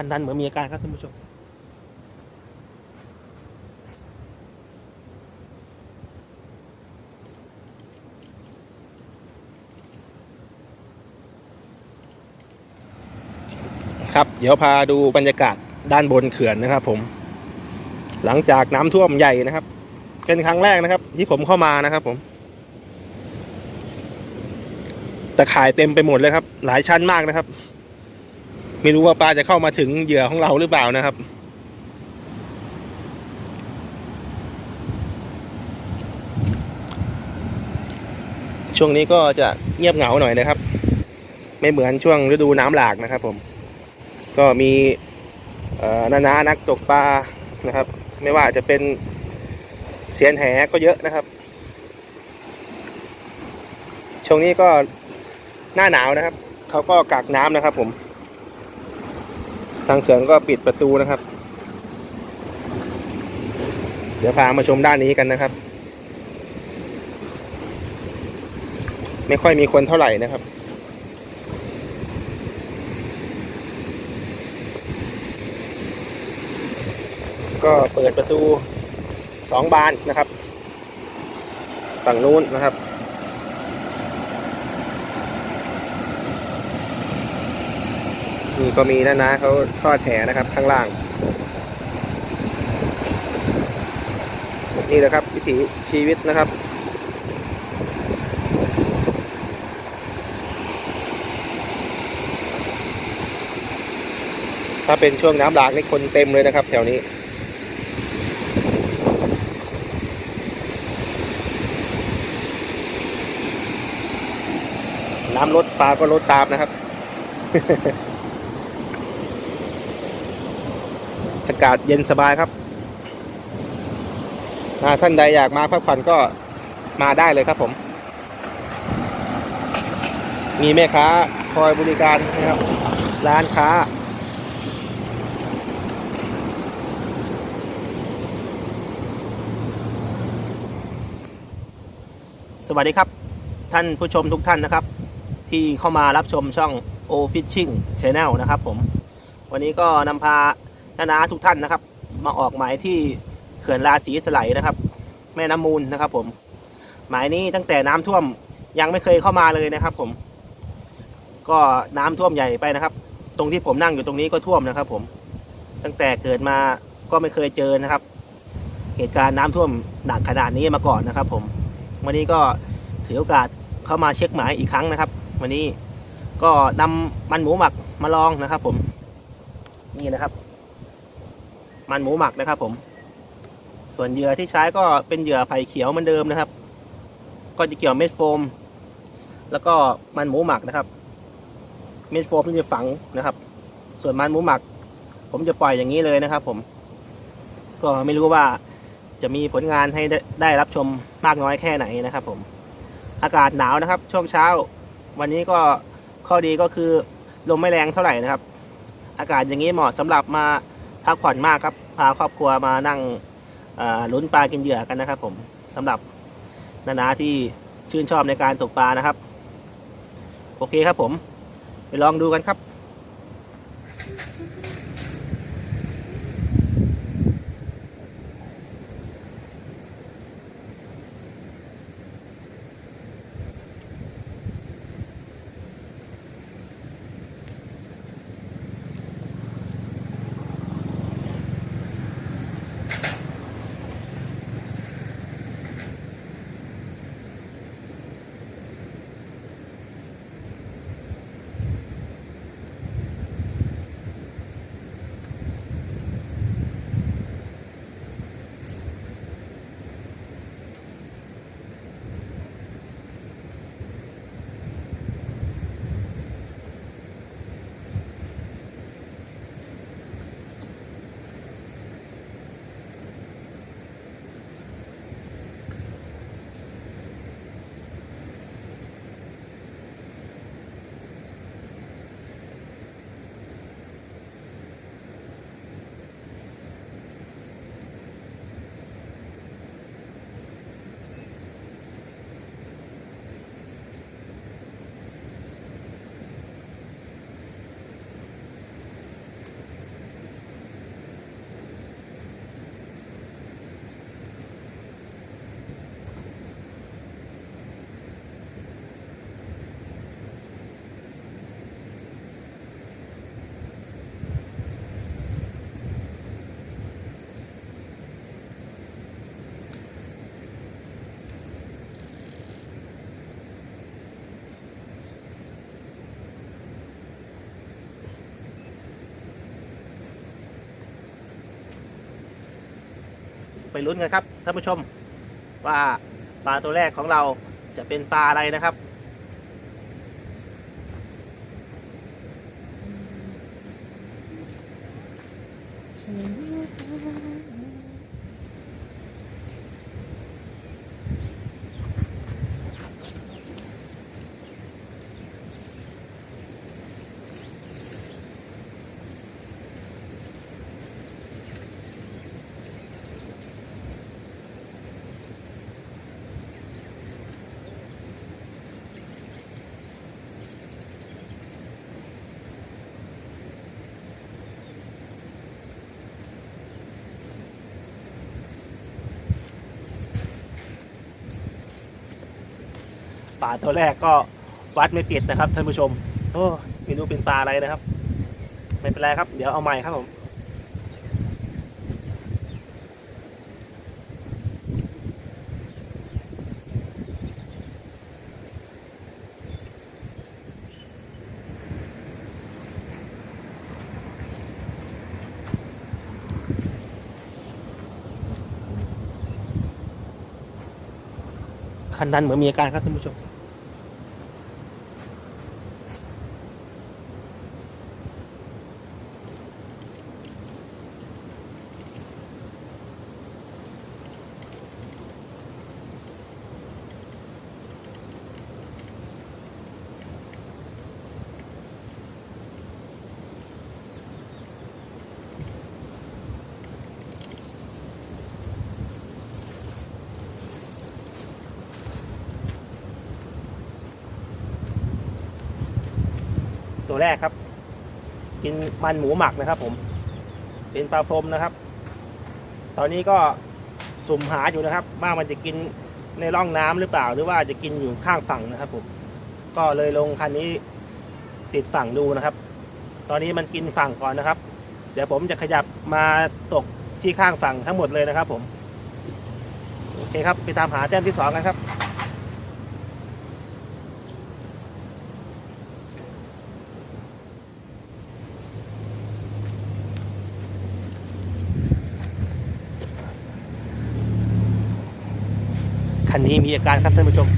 คันนั้นเหมือนมีอาการครับท่านผู้ชมครับ เดี๋ยวพาดูบรรยากาศด้านบนเขื่อนนะครับ ผม หลังจากน้ำท่วมใหญ่นะครับ เป็นครั้งแรกนะครับ ที่ผมเข้ามานะครับ ผมตะข่ายเต็มไปหมดเลยครับ หลายชั้นมากนะครับ ไม่รู้ว่าปลาจะเข้ามาถึงเหยื่อของเราหรือเปล่านะครับ ช่วงนี้ก็จะเงียบเหงาหน่อยนะครับ ไม่เหมือนช่วงฤดูน้ำหลากนะครับผม ก็มีนานานักตกปลานะครับ ไม่ว่าจะเป็นเสียนแหก็เยอะนะครับ ช่วงนี้ก็หน้าหนาวนะครับ เขาก็กักน้ำนะครับผม ทางเขื่อนก็ปิดประตูนะครับ เดี๋ยวพามาชมด้านนี้กันนะครับ ไม่ค่อยมีคนเท่าไหร่นะครับก็เปิดประตูสองบานนะครับ ฝั่งนู้นนะครับ นี่ก็มีนะนะเขาทอดแหนะครับข้างล่าง นี่แหละครับวิถีชีวิตนะครับถ้าเป็นช่วงน้ำหลากนี่คนเต็มเลยนะครับ แถวนี้ น้ำลดปลาก็ลดตามนะครับ อากาศเย็นสบายครับท่านใดอยากมาพักผ่อนก็มาได้เลยครับผม มีแม่ค้าคอยบริการนะครับ ร้านค้า สวัสดีครับ ท่านผู้ชมทุกท่านนะครับ ที่เข้ามารับชมช่อง O Fishing Channel นะครับผม วันนี้ก็นำพา นานาทุกท่านนะครับ มาออกหมายที่เขื่อนราศีสไลด์นะครับ แม่น้ำมูลนะครับ ผม หมายนี้ตั้งแต่น้ำท่วมยังไม่เคยเข้ามาเลยนะครับ ผม ก็น้ำท่วมใหญ่ไปนะครับ ตรงที่ผมนั่งอยู่ตรงนี้ก็ท่วมนะครับ ผม ตั้งแต่เกิดมาก็ไม่เคยเจอนะครับ เหตุการณ์น้ำท่วมหนักขนาดนี้มาก่อนนะครับ ผม วันนี้ก็ถือโอกาสเข้ามาเช็คหมายอีกครั้งนะครับ วันนี้ก็นำมันหมูหมักมาลองนะครับ ผม นี่นะครับ มันหมูหมักนะครับ ผม ส่วนเหยื่อที่ใช้ก็เป็นเหยื่อไผ่เขียวเหมือนเดิมนะครับ ก็จะเกี่ยวเม็ดโฟม แล้วก็มันหมูหมักนะครับ เม็ดโฟมที่จะฝังนะครับ ส่วนมันหมูหมัก ผมจะปล่อยอย่างนี้เลยนะครับ ผม ก็ไม่รู้ว่าจะมีผลงานให้ได้ไดรับชมมากน้อยแค่ไหนนะครับ ผม อากาศหนาวนะครับ ช่วงเช้า วันนี้ก็ข้อดีก็คือลมไม่แรงเท่าไหร่นะครับ อากาศอย่างนี้เหมาะสำหรับมาพักผ่อนมากครับาครอบครัวมานั่งลุ้นปลากินเหยื่อกันนะครับ ผมสำหรับนานาที่ชื่นชอบในการตกปลานะครับ โอเคครับผม ไปลองดูกันครับ ไปลุ้นกันครับท่านผู้ชมว่าปลาตัวแรกของเราจะเป็นปลาอะไรนะครับ ปลาตัวแรกก็วัดไม่ติดนะครับท่านผู้ชม โอ้ไม่รู้เป็นปลาอะไรนะครับ ไม่เป็นไรครับ เดี๋ยวเอาใหม่ครับผมคันนั้นเหมือนมีอาการครับท่านผู้ชม แรกครับ กินมันหมูหมักนะครับ ผม เป็นปลาพรมนะครับ ตอนนี้ก็สุ่มหาอยู่นะครับ ว่ามันจะกินในร่องน้ำหรือเปล่า หรือว่าจะกินอยู่ข้างฝั่งนะครับ ผม ก็เลยลงคันนี้ติดฝั่งดูนะครับ ตอนนี้มันกินฝั่งก่อนนะครับ เดี๋ยวผมจะขยับมาตกที่ข้างฝั่งทั้งหมดเลยนะครับ ผม โอเคครับ ไปตามหาแต้มที่สองกันครับ คันนี้มีอาการครับท่านผู้ชม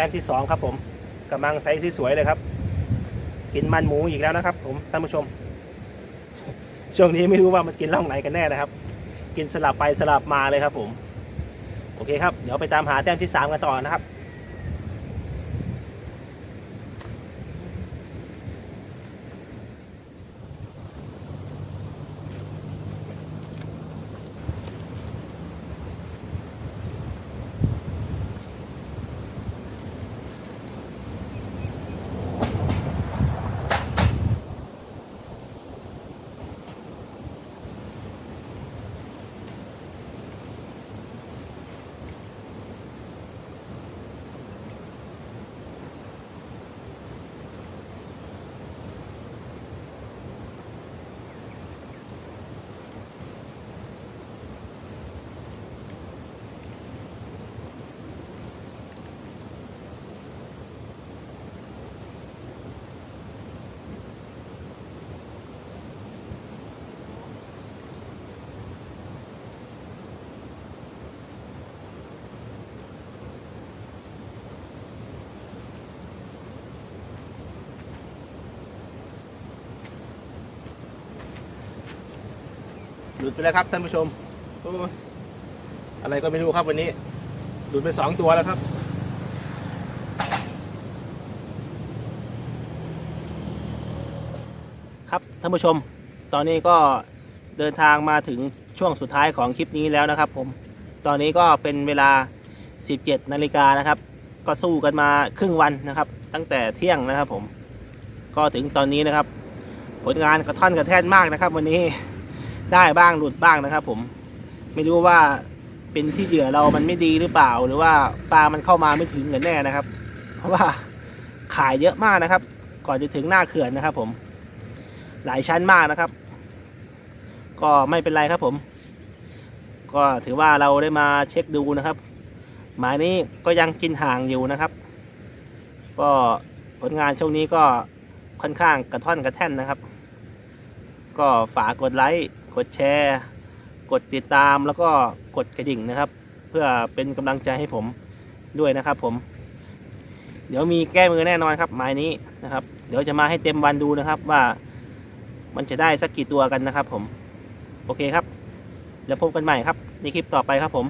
ต้มที่สองครับผมกำลังไซส์สวยๆเลยครับ กินมันหมูอีกแล้วนะครับ ผมท่านผู้ชม ช่วงนี้ไม่รู้ว่ามันกินร่องไหนกันแน่นะครับ กินสลับไปสลับมาเลยครับผม โอเคครับ เดี๋ยวไปตามหาแต้มที่สามกันต่อนะครับ ดไปแล้วครับท่านผู้ชมอะไรก็ไม่รู้ครับวันนี้ดูดไปสองตัวแล้วครับ ครับท่านผู้ชม ตอนนี้ก็เดินทางมาถึงช่วงสุดท้ายของคลิปนี้แล้วนะครับผม ตอนนี้ก็เป็นเวลา 17 นาฬิกานะครับ ก็สู้กันมาครึ่งวันนะครับ ตั้งแต่เที่ยงนะครับผม ก็ถึงตอนนี้นะครับ ผลงานกระท่อนกระแท่นมากนะครับ วันนี้ ได้บ้างหลุดบ้างนะครับ ผมไม่รู้ว่าเป็นที่เหยื่อเรามันไม่ดีหรือเปล่า หรือว่าปลามันเข้ามาไม่ถึงกันแน่นะครับ เพราะว่าขายเยอะมากนะครับ ก่อนจะถึงหน้าเขื่อนนะครับ ผม หลายชั้นมากนะครับ ก็ไม่เป็นไรครับผม ก็ถือว่าเราได้มาเช็คดูนะครับ หมายนี้ก็ยังกินห่างอยู่นะครับ ก็ผลงานช่วงนี้ก็ค่อนข้างกระท่อนกระแท่นนะครับ ก็ฝากกดไลค์กดแชร์ กดติดตามแล้วก็กดกระดิ่งนะครับ เพื่อเป็นกำลังใจให้ผมด้วยนะครับผม เดี๋ยวมีแก้มือแน่นอนครับหมายนี้นะครับ เดี๋ยวจะมาให้เต็มวันดูนะครับว่ามันจะได้สักกี่ตัวกันนะครับผม โอเคครับ แล้วพบกันใหม่ครับในคลิปต่อไปครับผม